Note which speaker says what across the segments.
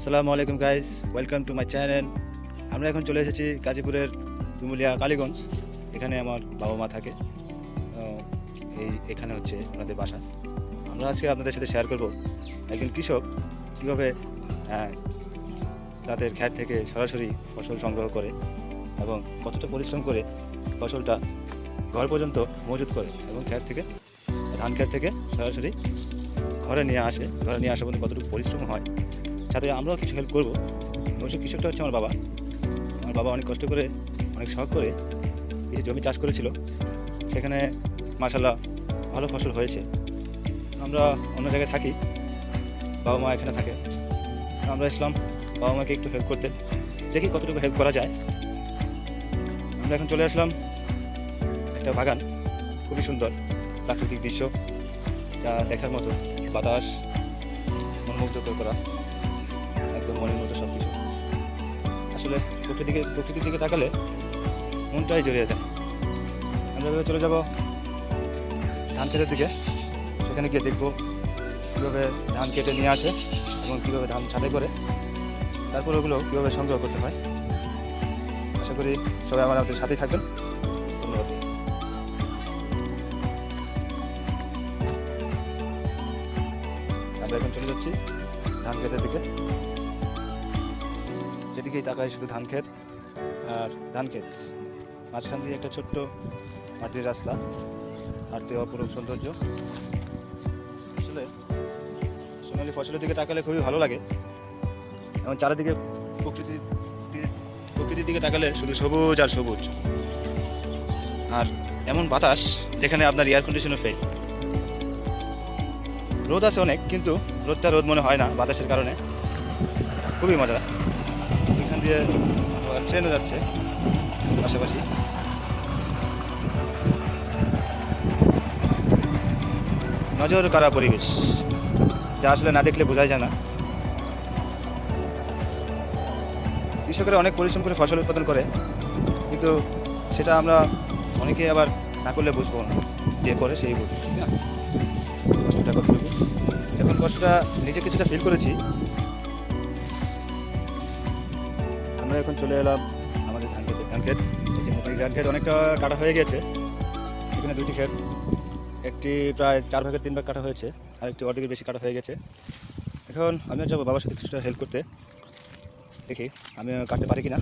Speaker 1: আসসালামু আলাইকুম guys welcome to my channel আমরা এখন চলে এসেছি গাজীপুরের তুমুলিয়া কালীগঞ্জ। এখানে আমার বাবা মা থাকে। এই এখানে হচ্ছে ওনাদের বাসা। আমরা আজকে আপনাদের সাথে শেয়ার করব একজন কৃষক কীভাবে তাদের ক্ষেত থেকে সরাসরি ফসল সংগ্রহ করে এবং কতটা পরিশ্রম করে ফসলটা ঘর পর্যন্ত মজুত করে এবং ক্ষেত থেকে, ধান ক্ষেত থেকে সরাসরি ঘরে নিয়ে আসে। ঘরে নিয়ে আসা পর্যন্ত কতটুকু পরিশ্রম হয় সাথে আমরাও কিছু হেল্প করব। অবশ্য কৃষকটা হচ্ছে আমার বাবা। আমার বাবা অনেক কষ্ট করে, অনেক শখ করে কিছু জমি চাষ করেছিল। সেখানে মাসাল্লাহ ভালো ফসল হয়েছে। আমরা অন্য জায়গায় থাকি, বাবা মা এখানে থাকে। আমরা ইসলাম বাবা মাকে একটু হেল্প করতে। দেখি কতটুকু হেল্প করা যায়। আমরা এখন চলে আসলাম একটা বাগান। খুবই সুন্দর প্রাকৃতিক দৃশ্য, যা দেখার মতো বাতাস, মনোমুগ্ধকর করা। একদম মনের মতো সব কিছু আসলে প্রকৃতির দিকে প্রকৃতির দিকে তাকালে মনটাই জড়িয়ে যায়। আমরা এভাবে চলে যাব ধান খেতের দিকে। সেখানে গিয়ে দেখব কীভাবে ধান কেটে নিয়ে আসে এবং কীভাবে ধান ছাঁটাই করে। তারপর ওগুলো কীভাবে সংগ্রহ করতে হয়। আশা করি সবাই আমার আমাদের সাথেই থাকবেন। আমরা এখন চলে যাচ্ছি ধান ক্ষেতের দিকে। যেদিকেই তাকাই শুধু ধান ক্ষেত আর ধান ক্ষেত মাঝখান দিয়ে একটা ছোট্ট মাটির রাস্তা হাঁটতে অপরূপ সৌন্দর্য। আসলে সোনালি ফসলের দিকে তাকালে খুবই ভালো লাগে। এবং চারিদিকে প্রকৃতির দিকে- প্রকৃতির দিকে তাকালে শুধু সবুজ আর সবুজ। আর এমন বাতাস যেখানে আপনার এয়ার কন্ডিশনও ফেল রোদ আছে অনেক, কিন্তু রোদটা রোদ মনে হয় না বাতাসের কারণে। খুবই মজা। দিয়ে ট্রেনও যাচ্ছে পাশাপাশি। নজর করা পরিবেশ, যা আসলে না দেখলে বোঝাই যায় না। কৃষকেরা অনেক পরিশ্রম করে ফসল উৎপাদন করে, কিন্তু সেটা আমরা অনেকে আবার না করলে বুঝব না, যে করে সেই বুঝবে কষ্টটা এখন কষ্টটা নিজে কিছুটা ফিল করেছি আমরা এখন চলে এলাম আমাদের ধান ক্ষেতে ধান যে মোটামুটি ধান ক্ষেত অনেকটা কাটা হয়ে গেছে। এখানে দুটি ক্ষেত, একটি প্রায় চার ভাগের তিন ভাগ কাটা হয়েছে, আর একটি অর্ধেকের বেশি কাটা হয়ে গেছে। এখন আমিও যাব বাবার সাথে কিছুটা হেল্প করতে। দেখি আমি কাটতে পারি কিনা।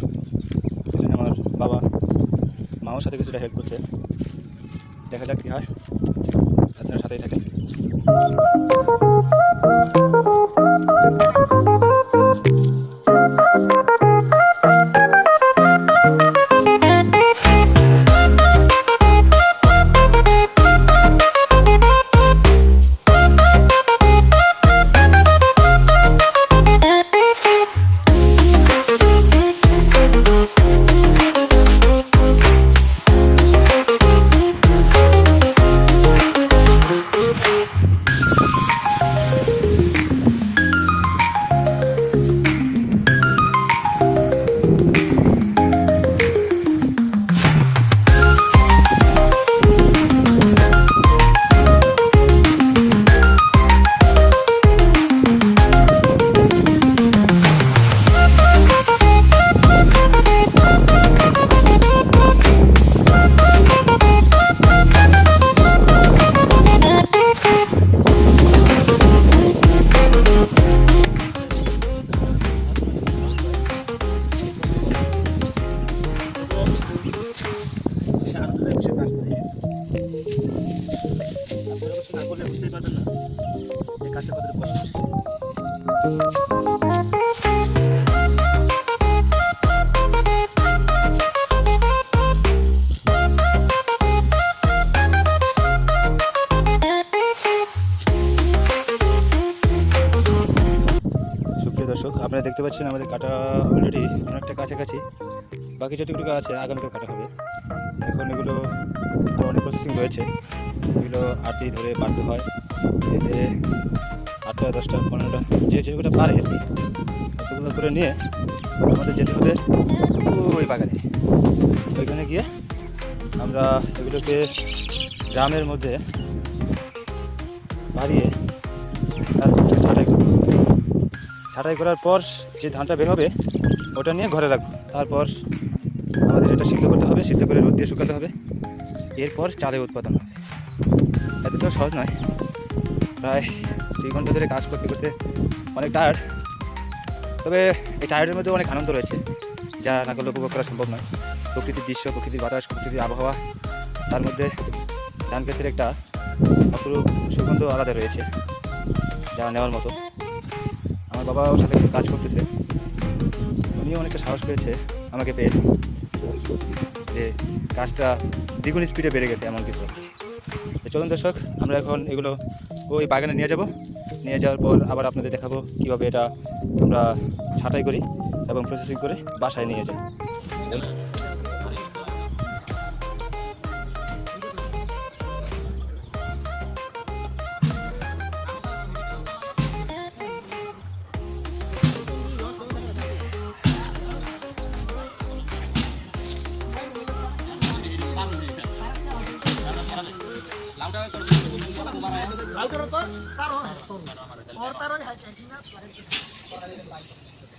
Speaker 1: এখানে আমার বাবা মাও সাথে কিছুটা হেল্প করছে। দেখা যাক কী হয়। আপনার সাথেই থাকেন। দর্শক, আপনারা দেখতে পাচ্ছেন আমাদের কাটা অলরেডি অনেকটা কাছাকাছি। বাকি যেটুকু আছে, আগামীকাল কাটা হবে। এখন এগুলো অনেক প্রসেসিং রয়েছে। এগুলো আটটি ধরে বাড়তে হয়। এতে আটটা, দশটা, পনেরোটা, যে যেগুলো পারে। অতগুলো করে নিয়ে আমাদের যেতে হবে ওই বাগানে। ওইখানে গিয়ে আমরা এগুলোকে গ্রামের মধ্যে বাড়িয়ে তারপর ছাটাই করার পর যে ধানটা বের হবে, ওটা নিয়ে ঘরে রাখব। তারপর আমাদের এটা সিদ্ধ করতে হবে, সিদ্ধ করে রোদ দিয়ে শুকাতে হবে। এরপর চালের উৎপাদন হবে। এতটাও সহজ নয়। প্রায় দুই ঘণ্টা ধরে কাজ করতে করতে অনেক টায়ার্ড তবে এই টায়ার্ডের মধ্যে অনেক আনন্দ রয়েছে, যা না করলে উপভোগ করা সম্ভব নয়। প্রকৃতির দৃশ্য, প্রকৃতির বাতাস, প্রকৃতির আবহাওয়া, তার মধ্যে ধান ক্ষেতের একটা অপরূপ সুগন্ধ আলাদা রয়েছে, যা নেওয়ার মতো। আমার বাবাও সাথে কাজ করতেছে। উনিও অনেকটা সাহস পেয়েছে আমাকে পেয়ে, যে কাজটা দ্বিগুণ স্পিডে বেড়ে গেছে এমন কিছু। চলুন দর্শক, আমরা এখন এগুলো ওই বাগানে নিয়ে যাব। নিয়ে যাওয়ার পর আবার আপনাদের দেখাবো কীভাবে এটা আমরা ছাঁটাই করি এবং প্রসেসিং করে বাসায় নিয়ে যাই।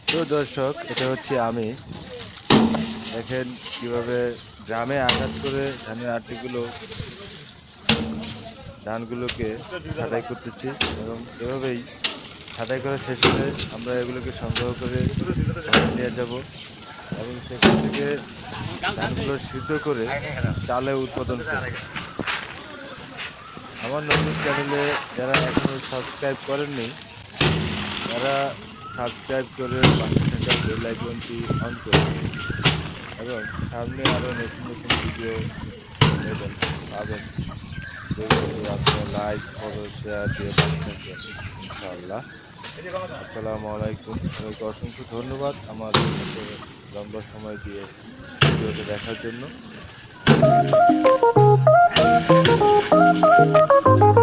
Speaker 1: তো দর্শক, এটা হচ্ছে আমি। দেখেন কীভাবে গ্রামে আঘাত করে ধানের আটিগুলো ধানগুলোকে ছাঁটাই করতেছি এবং এভাবেই ছাঁটাই করা শেষ হলে আমরা এগুলোকে সংগ্রহ করে নিয়ে যাব এবং সেখান থেকে ধানগুলো সিদ্ধ করে চালে উৎপাদন করব। আমার নতুন চ্যানেলে যারা এখনও সাবস্ক্রাইব করেননি, তারা সাবস্ক্রাইব করে পাশে থাকা বেল আইকনটি অন করুন এবং সামনে আরও নতুন নতুন ভিডিও নেবেন পাবেন। আপনারা লাইক ফলো শেয়ার দিয়ে ইনশাআল্লাহ। আসসালামু আলাইকুম। সবাইকে অসংখ্য ধন্যবাদ আমার লম্বা সময় দিয়ে ভিডিওটা দেখার জন্য। Thank you.